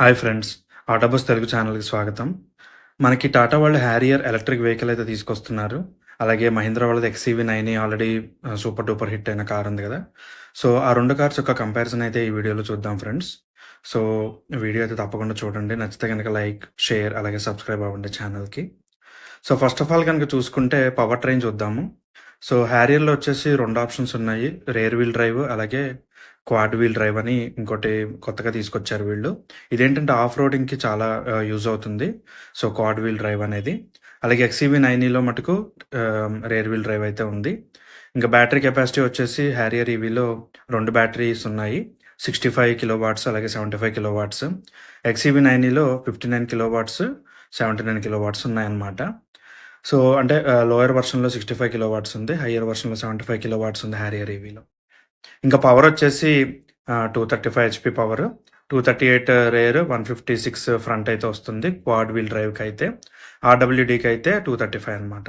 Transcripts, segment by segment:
Hi friends ఆటోబస్ Telugu ఛానల్కి స్వాగతం. మనకి టాటా వాళ్ళు హ్యారియర్ ఎలక్ట్రిక్ వెహికల్ అయితే తీసుకొస్తున్నారు. అలాగే మహీంద్రా వాళ్ళది XEV nine already super duper hit అయిన కార్ ఉంది కదా. సో ఆ రెండు కార్స్ యొక్క కంపారిజన్ అయితే ఈ వీడియోలో చూద్దాం ఫ్రెండ్స్. సో వీడియో అయితే తప్పకుండా చూడండి. నచ్చితే కనుక లైక్ షేర్ అలాగే సబ్స్క్రైబ్ అవ్వండి ఛానల్కి. సో ఫస్ట్ ఆఫ్ ఆల్ కనుక చూసుకుంటే పవర్ ట్రైన్ చూద్దాము. సో హ్యారియర్లో వచ్చేసి రెండు ఆప్షన్స్ ఉన్నాయి. రేర్ వీల్ డ్రైవ్ అలాగే క్వాడ్ వీల్ డ్రైవ్ అని ఇంకోటి కొత్తగా తీసుకొచ్చారు వీళ్ళు. ఇదేంటంటే ఆఫ్ రోడింగ్కి చాలా యూజ్ అవుతుంది. సో క్వాడ్ వీల్ డ్రైవ్ అనేది. అలాగే ఎక్సీవీ నైన్లో మటుకు రేర్ వీల్ డ్రైవ్ అయితే ఉంది. ఇంకా బ్యాటరీ కెపాసిటీ వచ్చేసి హ్యారియర్ ఈవీలో రెండు బ్యాటరీస్ ఉన్నాయి. సిక్స్టీ ఫైవ్ కిలో వాట్స్ అలాగే seventy five kilowatts XEV నైన్లో fifty nine kilowatts seventy nine kilowatts ఉన్నాయన్నమాట. సో అంటే లోయర్ వర్షన్లో సిక్స్టీ ఫైవ్ కిలో వాట్స్ ఉంది హయ్యర్ వర్షన్లో సెవెంటీ ఫైవ్ కిలో వాట్స్ ఉంది హ్యారియర్ ఈవీలో. ఇంకా పవర్ వచ్చేసి two thirty five HP power two thirty eight rear one fifty six front అయితే వస్తుంది క్వాడ్ వీల్ డ్రైవ్కి అయితే ఆర్డబ్ల్యూడీకి అయితే టూ థర్టీ ఫైవ్ అనమాట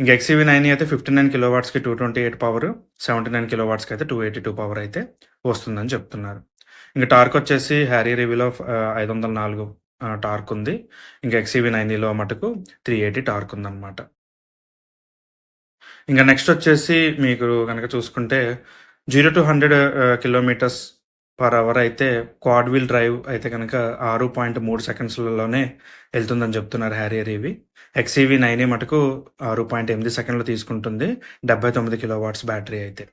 ఇంకా ఎక్సీవీ నైన్ అయితే fifty nine kilo వాట్స్కి two twenty eight power seventy nine kilo వాట్స్కి అయితే two eighty two power అయితే వస్తుందని చెప్తున్నారు. ఇంకా టార్క్ వచ్చేసి హ్యారీ రివ్యూలో ఐదు వందల నాలుగు టార్క్ ఉంది. ఇంకా ఎక్సీవీ నైన్లో మటుకు త్రీ ఎయిటీ టార్క్ ఉందన్నమాట. ఇంకా నెక్స్ట్ వచ్చేసి మీకు కనుక చూసుకుంటే zero to hundred kilometres per hour అయితే క్వాడ్ వీల్ డ్రైవ్ అయితే కనుక ఆరు పాయింట్ మూడు సెకండ్స్లలోనే వెళ్తుందని చెప్తున్నారు హ్యారియర్ ఇవి ఎక్సీవీ నైన్ మటుకు ఆరు పాయింట్ ఎనిమిది సెకండ్లు తీసుకుంటుంది. డెబ్బై తొమ్మిది కిలో వాట్స్ బ్యాటరీ అయితే.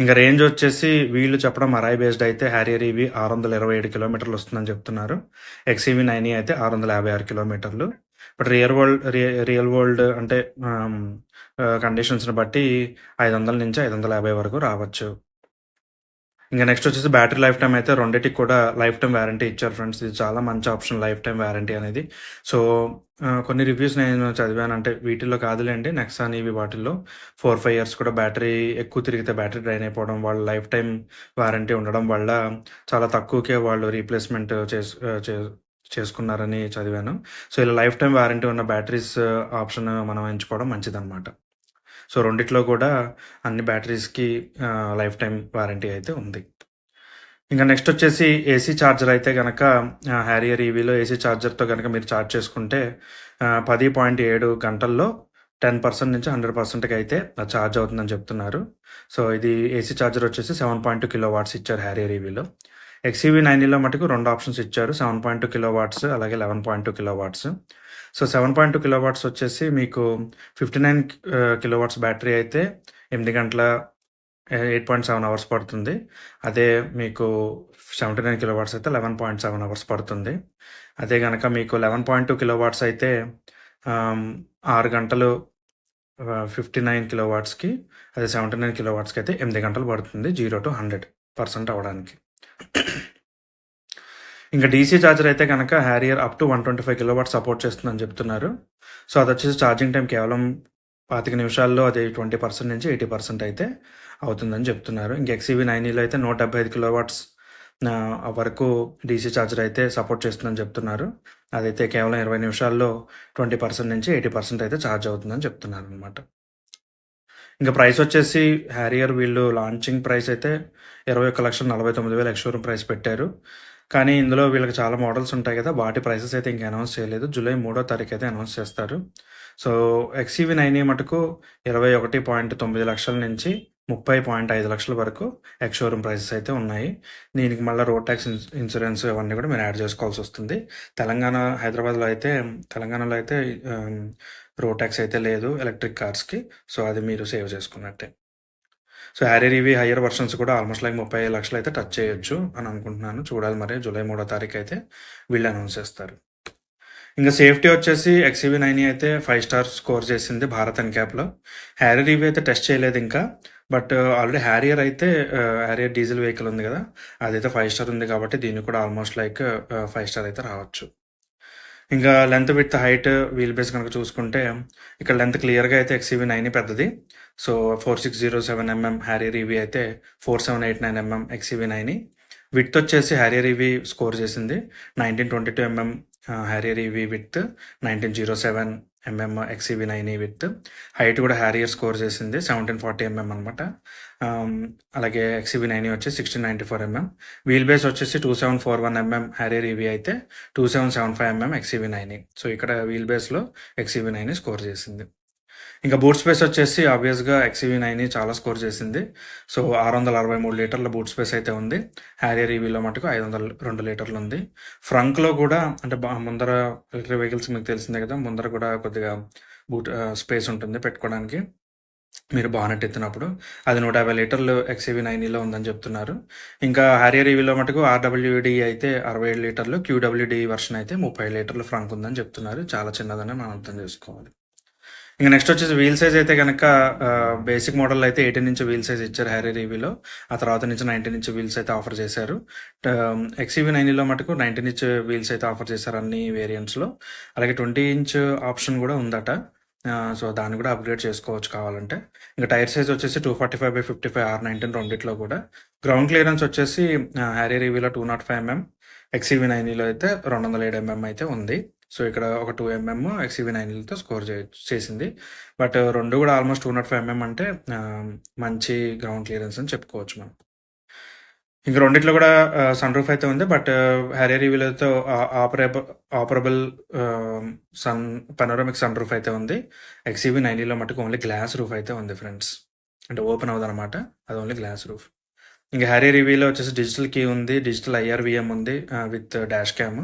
ఇంకా రేంజ్ వచ్చేసి వీళ్ళు చెప్పడం అరాయ్ బేస్డ్ అయితే హ్యారియర్ ఇవి ఆరు వందల ఇరవై ఏడు కిలోమీటర్లు వస్తుందని చెప్తున్నారు. ఎక్స్ఈవి నైన్ అయితే ఆరు వందల యాభై ఆరు కిలోమీటర్లు. But real world real world అంటే కండిషన్స్ని బట్టి ఐదు వందల నుంచి ఐదు వందల యాభై వరకు రావచ్చు. ఇంకా నెక్స్ట్ వచ్చేసి బ్యాటరీ లైఫ్ టైం అయితే రెండింటికి కూడా లైఫ్ టైం వ్యారంటీ ఇచ్చారు ఫ్రెండ్స్ ఇది చాలా మంచి ఆప్షన్ లైఫ్ టైం వ్యారంటీ అనేది సో కొన్ని రివ్యూస్ నేను చదివాను అంటే వీటిల్లో కాదులేండి నెక్సాన్ ఇవి వాటిల్లో. ఫోర్ ఫైవ్ ఇయర్స్ కూడా బ్యాటరీ ఎక్కువ తిరిగితే బ్యాటరీ డ్రైన్ అయిపోవడం వాళ్ళ లైఫ్ టైం వారంటీ ఉండడం వల్ల చాలా తక్కువకే వాళ్ళు రీప్లేస్మెంట్ చేసు చేసుకున్నారని చదివాను. సో ఇలా లైఫ్ టైం వారంటీ ఉన్న బ్యాటరీస్ ఆప్షన్ మనం ఎంచుకోవడం మంచిదన్నమాట. సో రెండిట్లో కూడా అన్ని బ్యాటరీస్కి లైఫ్ టైం వారంటీ అయితే ఉంది. ఇంకా నెక్స్ట్ వచ్చేసి ఏసీ ఛార్జర్ అయితే కనుక హ్యారియర్ ఈవీలో ఏసీ ఛార్జర్తో కనుక మీరు ఛార్జ్ చేసుకుంటే పది పాయింట్ ఏడు గంటల్లో టెన్ పర్సెంట్ నుంచి హండ్రెడ్ పర్సెంట్కి అయితే ఛార్జ్ అవుతుందని చెప్తున్నారు. సో ఇది ఏసీ ఛార్జర్ వచ్చేసి seven point two kilowatts ఇచ్చారు హ్యారియర్ ఈవీలో. ఎక్సీవీ నైన్లో మటుకు రెండు ఆప్షన్స్ ఇచ్చారు seven point two kilowatts అలాగే eleven point two kilowatts so seven point two kilowatts వచ్చేసి మీకు fifty nine kilowatts battery అయితే ఎనిమిది గంటల ఎయిట్ పాయింట్ సెవెన్ అవర్స్ పడుతుంది. అదే మీకు సెవెంటీ నైన్ కిలో వాట్స్ అయితే లెవెన్ పాయింట్ సెవెన్ అవర్స్ పడుతుంది. అదే కనుక మీకు eleven point two kilowatts అయితే ఆరు గంటలు ఫిఫ్టీ నైన్ కిలో వాట్స్కి అదే సెవెంటీ నైన్ కిలో వాట్స్కి అయితే ఎనిమిది గంటలు పడుతుంది జీరో టు హండ్రెడ్ పర్సెంట్ అవ్వడానికి. ఇంకా డీసీ ఛార్జర్ అయితే కనుక Harrier up to one twenty five kilowatt support చేస్తుందని చెప్తున్నారు. సో అది వచ్చేసి ఛార్జింగ్ టైం కేవలం పాతిక నిమిషాల్లో అది ట్వంటీ పర్సెంట్ నుంచి ఎయిటీ పర్సెంట్ అయితే అవుతుందని చెప్తున్నారు. ఇంకా ఎక్సీవీ నైన్లో అయితే నూట డెబ్బై ఐదు కిలో వాట్స్ వరకు డీసీ ఛార్జర్ అయితే సపోర్ట్ చేస్తుందని చెప్తున్నారు. అదైతే కేవలం ఇరవై నిమిషాల్లో ట్వంటీ పర్సెంట్ నుంచి ఎయిటీ పర్సెంట్ అయితే ఛార్జ్ అవుతుందని చెప్తున్నారు అనమాట ఇంకా ప్రైస్ వచ్చేసి హ్యారియర్ వీళ్ళు లాంచింగ్ ప్రైస్ అయితే ఇరవై ఒక్క లక్షల నలభై తొమ్మిది వేల ఎక్స్షోరూమ్ ప్రైస్ పెట్టారు. కానీ ఇందులో వీళ్ళకి చాలా మోడల్స్ ఉంటాయి కదా వాటి ప్రైసెస్ అయితే ఇంకా అనౌన్స్ చేయలేదు. జూలై మూడో తారీఖు అయితే అనౌన్స్ చేస్తారు. సో ఎక్స్ఈవి నైన్ మటుకు ఇరవై ఒకటి పాయింట్ తొమ్మిది లక్షల నుంచి ముప్పై పాయింట్ ఐదు లక్షల వరకు ఎక్స్షోరూమ్ ప్రైసెస్ అయితే ఉన్నాయి. దీనికి మళ్ళీ రోడ్ ట్యాక్స్ ఇన్సూరెన్స్ ఇవన్నీ కూడా మీరు యాడ్ చేసుకోవాల్సి వస్తుంది. తెలంగాణ హైదరాబాద్లో అయితే తెలంగాణలో అయితే రోడ్ ట్యాక్స్ అయితే లేదు ఎలక్ట్రిక్ కార్స్కి. సో అది మీరు సేవ్ చేసుకున్నట్టే. సో హ్యారియర్ ఇవి హయ్యర్ వర్షన్స్ కూడా ఆల్మోస్ట్ లైక్ ముప్పై లక్షలు అయితే టచ్ చేయొచ్చు అని అనుకుంటున్నాను. చూడాలి మరి జూలై మూడో తారీఖు అయితే వీళ్ళు అనౌన్స్ చేస్తారు. ఇంకా సేఫ్టీ వచ్చేసి ఎక్స్ఈవి నైన్ అయితే ఫైవ్ స్టార్ స్కోర్ చేసింది భారత్ అండ్ క్యాప్లో హ్యారియర్ ఇవి అయితే టెస్ట్ చేయలేదు ఇంకా బట్ uh, ఆల్రెడీ హ్యారియర్ అయితే uh, హ్యారియర్ డీజిల్ వెహికల్ ఉంది కదా అదైతే ఫైవ్ స్టార్ ఉంది కాబట్టి దీన్ని కూడా almost like uh, five star అయితే రావచ్చు. ఇంకా length with height wheel base కనుక చూసుకుంటే ఇక్కడ లెంత్ క్లియర్గా అయితే ఎక్స్ఈవి నైన్ పెద్దది. So four six zero seven MM Harrier EV అయితే four seven eight nine MM XEV nine with వచ్చేసి హ్యారియర్ ఈవీ స్కోర్ చేసింది. Nineteen twenty two MM Harrier EV with nineteen zero seven mm XEV nine with height కూడా Harrier score చేసింది seventeen forty mm అనమాట అలాగే XEV nine వచ్చి sixteen ninety four MM wheel base వచ్చేసి two seven four one MM Harrier EV అయితే two seven seven five MM XEV nine so ఇక్కడ wheel బేస్లో XEV nine score చేసింది. ఇంకా బూట్ స్పేస్ వచ్చేసి ఆబ్వియస్గా ఎక్సీవీ నైన్ చాలా స్కోర్ చేసింది. సో ఆరు వందల అరవై మూడు లీటర్ల బూట్ స్పేస్ అయితే ఉంది. హ్యారియర్ ఈవీలో మటుకు ఐదు వందల రెండు లీటర్లు ఉంది. ఫ్రంక్లో కూడా అంటే బా- ముందర ఎలక్ట్రిక్ వెహికల్స్ మీకు తెలిసిందే కదా ముందర కూడా కొద్దిగా బూట్ స్పేస్ ఉంటుంది పెట్టుకోవడానికి. మీరు బానెట్ ఎత్తినప్పుడు. అది నూట యాభై లీటర్లు ఎక్సీవీ నైన్లో ఉందని చెప్తున్నారు. ఇంకా హ్యారియర్ ఈవీలో మటుకు ఆర్డబ్ల్యూడి అయితే అరవై ఏడు లీటర్లు క్యూడబ్ల్యూడి వర్షన్ అయితే ముప్పై లీటర్లు ఫ్రంక్ ఉందని చెప్తున్నారు. చాలా చిన్నదని మనం అర్థం చేసుకోవాలి. ఇంకా నెక్స్ట్ వచ్చేసి వీల్ సైజ్ అయితే కనుక బేసిక్ మోడల్ అయితే ఎయిటీన్ ఇంచ్ వీల్ సైజ్ ఇచ్చారు హ్యారీ రీవీలో ఆ తర్వాత నుంచి నైన్టీన్ ఇంచ్ వీల్స్ అయితే ఆఫర్ చేశారు. ఎక్సీవీ నైన్లో మటుకు నైన్టీన్ ఇంచ్ వీల్స్ అయితే ఆఫర్ చేశారు అన్ని వేరియంట్స్లో అలాగే ట్వంటీ ఇంచ్ ఆప్షన్ కూడా ఉందట. సో దాన్ని కూడా అప్గ్రేడ్ చేసుకోవచ్చు కావాలంటే. ఇంకా టైర్ సైజ్ వచ్చేసి two forty five by fifty five R nineteen రెండిట్లో కూడా. గ్రౌండ్ క్లియరెన్స్ వచ్చేసి హ్యారీ రీవీలో two not five MM XEV నైన్లో అయితే రెండు వందల ఏడు ఎంఎం అయితే ఉంది. సో ఇక్కడ ఒక టూ ఎంఎం ఎక్సీవీ నైన్లతో స్కోర్ చే చేసింది. బట్ రెండు కూడా almost two not five MM అంటే మంచి గ్రౌండ్ క్లియరెన్స్ అని చెప్పుకోవచ్చు మనం. ఇంకా రెండిట్లో కూడా సన్ రూఫ్ అయితే ఉంది. But Harrier రివ్యూలతో operable operable sun panoramic sun roof అయితే ఉంది. ఎక్సీవీ నైన్లో మటుకు ఓన్లీ గ్లాస్ రూఫ్ అయితే ఉంది ఫ్రెండ్స్ అంటే ఓపెన్ అవ్వదు అనమాట అది ఓన్లీ గ్లాస్ రూఫ్ ఇంకా హ్యారీ రివ్యూలో వచ్చేసి డిజిటల్ కీ ఉంది డిజిటల్ ఐఆర్విఎం ఉంది విత్ డాష్ క్యామ్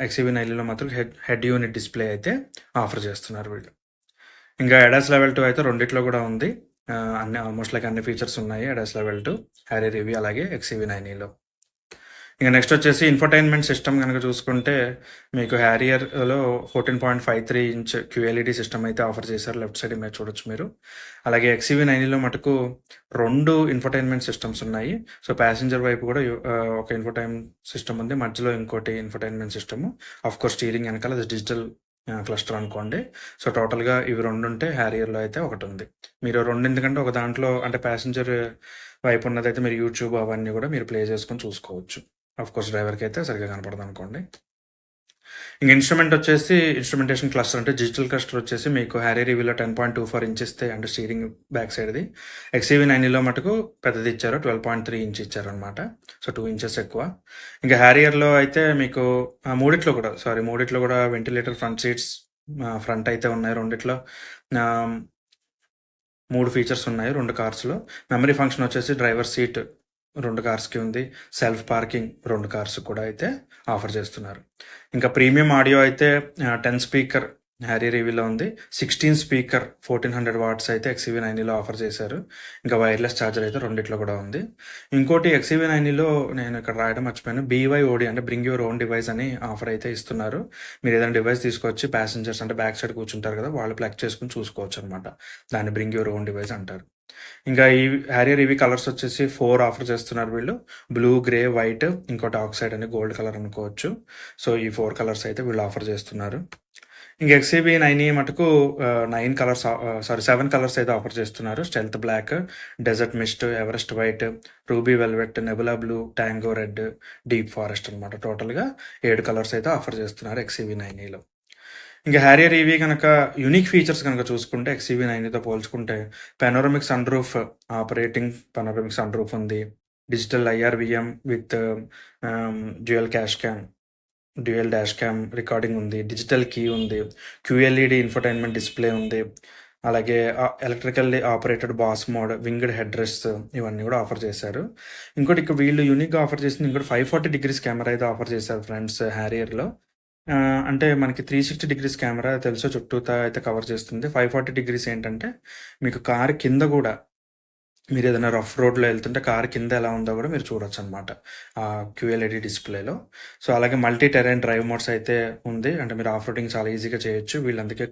ఎక్సీవీ నైన్లో మాత్రం హెడ్ హెడ్ యూనిట్ డిస్ప్లే అయితే ఆఫర్ చేస్తున్నారు వీళ్ళు. ఇంకా ఎడాస్ లెవెల్ టూ అయితే రెండిట్లో కూడా ఉంది. అన్ని ఆల్మోస్ట్ లైక్ అన్ని ఫీచర్స్ ఉన్నాయి ADAS level two Harrier EV అలాగే ఎక్సీవీ నైన్లో ఇంకా నెక్స్ట్ వచ్చేసి ఇన్ఫర్టైన్మెంట్ సిస్టమ్ కనుక చూసుకుంటే మీకు హ్యారియర్లో fourteen point five three inch QLED system అయితే ఆఫర్ చేశారు. లెఫ్ట్ సైడ్ మీద చూడొచ్చు మీరు. అలాగే ఎక్సీవీ నైన్లో మటుకు రెండు ఇన్ఫర్టైన్మెంట్ సిస్టమ్స్ ఉన్నాయి. సో ప్యాసింజర్ వైపు కూడా ఒక ఇన్ఫర్టైన్ సిస్టమ్ ఉంది. మధ్యలో ఇంకోటి infotainment system of course steering వెనకాల అది డిజిటల్ క్లస్టర్ అనుకోండి. సో టోటల్గా ఇవి రెండు ఉంటే హ్యారియర్లో అయితే ఒకటి ఉంది. మీరు రెండు ఎందుకంటే ఒక దాంట్లో అంటే ప్యాసింజర్ వైపు ఉన్నదైతే మీరు యూట్యూబ్ అవన్నీ కూడా మీరు ప్లే చేసుకొని చూసుకోవచ్చు. కోర్స్ డ్రైవర్కి అయితే సరిగ్గా కనపడదు అనుకోండి. ఇంక ఇన్స్ట్రుమెంట్ వచ్చేసి ఇన్స్ట్రుమెంటేషన్ క్లస్టర్ అంటే డిజిటల్ క్లస్టర్ వచ్చేసి మీకు హ్యారీ రివ్యూలో ten point two four inches అంటే స్టీరింగ్ బ్యాక్ సైడ్ది ఎక్సీవీ నైన్లో మటుకు పెద్దది ఇచ్చారు ట్వెల్వ్ పాయింట్ త్రీ ఇంచ్ ఇచ్చారు అనమాట సో టూ ఇంచెస్ ఎక్కువ. ఇంకా హ్యారియర్లో అయితే మీకు మూడిట్లో కూడా సారీ మూడిట్లో కూడా వెంటిలేటర్ ఫ్రంట్ సీట్స్ ఫ్రంట్ అయితే ఉన్నాయి రెండిట్లో. మూడు ఫీచర్స్ ఉన్నాయి రెండు కార్స్లో మెమరీ ఫంక్షన్ వచ్చేసి డ్రైవర్ సీట్ రెండు కార్స్కి ఉంది. సెల్ఫ్ పార్కింగ్ రెండు కార్స్ కూడా అయితే ఆఫర్ చేస్తున్నారు. ఇంకా ప్రీమియం ఆడియో అయితే టెన్ స్పీకర్ హ్యారీ రివీలో ఉంది. Sixteen speaker fourteen hundred watts అయితే ఎక్సీవీ నైన్లో ఆఫర్ చేశారు. ఇంకా వైర్లెస్ ఛార్జర్ అయితే రెండిట్లో కూడా ఉంది. ఇంకోటి ఎక్సీవీ నైన్లో నేను ఇక్కడ రాయడం మర్చిపోయాను. బీవైఓడి అంటే బ్రింగ్ యువర్ ఓన్ డివైస్ అని ఆఫర్ అయితే ఇస్తున్నారు. మీరు ఏదైనా డివైస్ తీసుకొచ్చి ప్యాసింజర్స్ అంటే బ్యాక్ సైడ్ కూర్చుంటారు కదా వాళ్ళు ప్లగ్ చేసుకుని చూసుకోవచ్చు అనమాట దాన్ని బ్రింగ్ యువర్ ఓన్ డివైస్ అంటారు. ఇంకా ఈ హ్యారియర్ ఇవి కలర్స్ వచ్చేసి ఫోర్ ఆఫర్ చేస్తున్నారు వీళ్ళు. బ్లూ గ్రే వైట్ ఇంకోటి ఆక్సైడ్ అని గోల్డ్ కలర్ అనుకోవచ్చు. సో ఈ ఫోర్ కలర్స్ అయితే వీళ్ళు ఆఫర్ చేస్తున్నారు. ఇంకా ఎక్సీబీ నైన్ మటుకు nine colours sorry seven colours అయితే ఆఫర్ చేస్తున్నారు. Stealth black desert mist Everest white ruby velvet nebula blue tango red deep forest అనమాట టోటల్గా ఏడు కలర్స్ అయితే ఆఫర్ చేస్తున్నారు ఎక్సీవీ నైన్లో ఇంకా హ్యారియర్ ఈవీ కనుక యునిక్ ఫీచర్స్ కనుక చూసుకుంటే ఎక్స్ఈవీ నైన్తో పోల్చుకుంటే panoramic sun roof operating panoramic sun roof ఉంది digital IRVM with dual cash cam dual dash cam recording ఉంది. డిజిటల్ కీ ఉంది. క్యూఎల్ఈడి ఇన్ఫర్టైన్మెంట్ డిస్ప్లే ఉంది. అలాగే electrically operated boss mode winged head rest ఇవన్నీ కూడా ఆఫర్ చేశారు. ఇంకోటి ఇక్కడ వీళ్ళు యూనిక్గా ఆఫర్ చేసింది ఇంకోటి ఫైవ్ ఫార్టీ డిగ్రీస్ కెమెరా అయితే ఆఫర్ చేశారు ఫ్రెండ్స్ హ్యారియర్లో అంటే మనకి త్రీ సిక్స్టీ డిగ్రీస్ కెమెరా తెలుసో చుట్టూతా అయితే కవర్ చేస్తుంది. ఫైవ్ ఫార్టీ డిగ్రీస్ ఏంటంటే మీకు కార్ కింద కూడా మీరు ఏదైనా రఫ్ రోడ్లో వెళ్తుంటే కార్ కింద ఎలా ఉందో కూడా మీరు చూడొచ్చు అనమాట ఆ క్యూఎల్ఈడి డిస్ప్లేలో సో అలాగే మల్టీ టెరైన్ డ్రైవ్ మోడ్స్ అయితే ఉంది. అంటే మీరు ఆఫ్ రోడింగ్ చాలా ఈజీగా చేయొచ్చు. వీళ్ళందుకే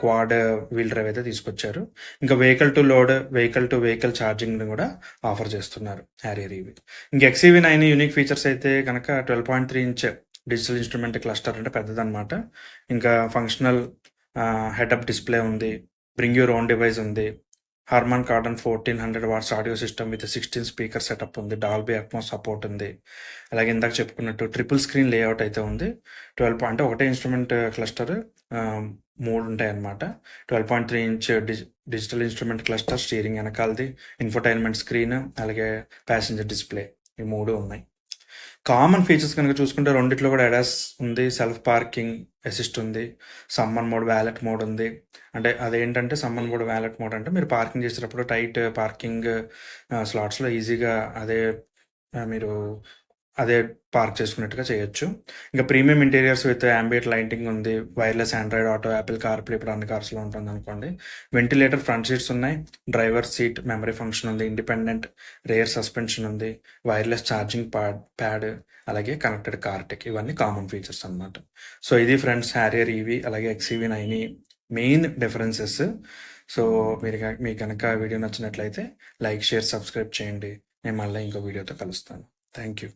క్వాడ్ వీల్ డ్రైవ్ అయితే తీసుకొచ్చారు. ఇంకా vehicle to load vehicle to vehicle charging కూడా ఆఫర్ చేస్తున్నారు. హ్యారియర్ ఇవి ఇంకా ఎక్సీవీ నైన్ యూనిక్ ఫీచర్స్ అయితే కనుక twelve point three inch digital instrument cluster అంటే పెద్దదన్నమాట. ఇంకా ఫంక్షనల్ హెడప్ డిస్ప్లే ఉంది బ్రింగ్ యూర్ ఓన్ డివైస్ ఉంది Harman Kardon fourteen hundred watts audio system with sixteen speaker setup ఉంది డాల్బీ అట్మోస్ సపోర్ట్ ఉంది. అలాగే ఇందాక చెప్పుకున్నట్టు ట్రిపుల్ స్క్రీన్ లేఅవుట్ అయితే ఉంది. ట్వెల్వ్ పాయింట్ ఒకటే ఇన్స్ట్రుమెంట్ క్లస్టర్ మూడు ఉంటాయి అన్నమాట twelve point three inch digital instrument cluster steering వెనకాలది infotainment screen అలాగే ప్యాసింజర్ డిస్ప్లే ఈ మూడు ఉన్నాయి. కామన్ ఫీచర్స్ కనుక చూసుకుంటే రెండిట్లో కూడా అడాస్ ఉంది సెల్ఫ్ పార్కింగ్ అసిస్ట్ ఉంది సమ్మన్ మోడ్ వ్యాలెట్ మోడ్ ఉంది. అంటే అదేంటంటే సమ్మన్ మోడ్ వ్యాలెట్ మోడ్ అంటే మీరు పార్కింగ్ చేసేటప్పుడు టైట్ పార్కింగ్ స్లాట్స్లో ఈజీగా అదే మీరు అదే పార్క్ చేసుకున్నట్టుగా చేయొచ్చు. ఇంకా premium interiors with ambient lighting ఉంది. Wireless Android Auto Apple CarPlay ఇప్పుడు అన్ని కార్స్లో ఉంటుంది అనుకోండి. వెంటిలేటర్ ఫ్రంట్ సీట్స్ ఉన్నాయి. డ్రైవర్ సీట్ మెమరీ ఫంక్షన్ ఉంది. ఇండిపెండెంట్ రేర్ సస్పెన్షన్ ఉంది. వైర్లెస్ ఛార్జింగ్ ప్యాడ్ ప్యాడ్ అలాగే కనెక్టెడ్ కార్టెక్ ఇవన్నీ కామన్ ఫీచర్స్ అన్నమాట. సో ఇది ఫ్రెండ్స్ హ్యారియర్ ఈవీ అలాగే XEV nine main differences so మీరు మీకు కనుక వీడియో నచ్చినట్లయితే లైక్ షేర్ సబ్స్క్రైబ్ చేయండి. నేను మళ్ళీ ఇంకో వీడియోతో కలుస్తాను. Thank you